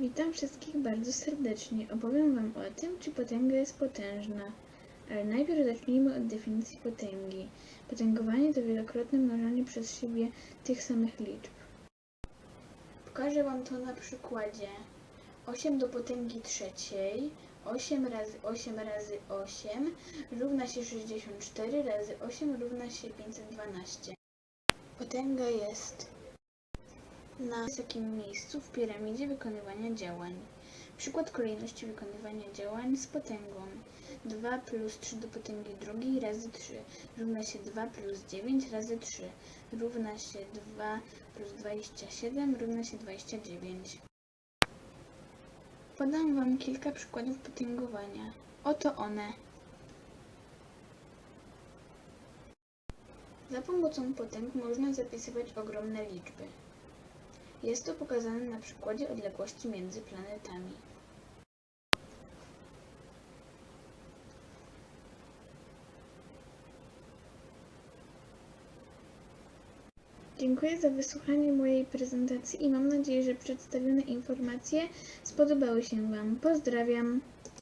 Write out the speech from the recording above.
Witam wszystkich bardzo serdecznie. Opowiem Wam o tym, czy potęga jest potężna. Ale najpierw zacznijmy od definicji potęgi. Potęgowanie to wielokrotne mnożenie przez siebie tych samych liczb. Pokażę Wam to na przykładzie 8 do potęgi trzeciej 8 razy 8 razy 8 równa się 64 razy 8 równa się 512. Potęga jest na wysokim miejscu w piramidzie wykonywania działań. Przykład kolejności wykonywania działań z potęgą 2 plus 3 do potęgi drugiej razy 3 równa się 2 plus 9 razy 3 równa się 2 plus 27 równa się 29. Podam Wam kilka przykładów potęgowania. Oto one. Za pomocą potęg można zapisywać ogromne liczby. Jest to pokazane na przykładzie odległości między planetami. Dziękuję za wysłuchanie mojej prezentacji i mam nadzieję, że przedstawione informacje spodobały się Wam. Pozdrawiam!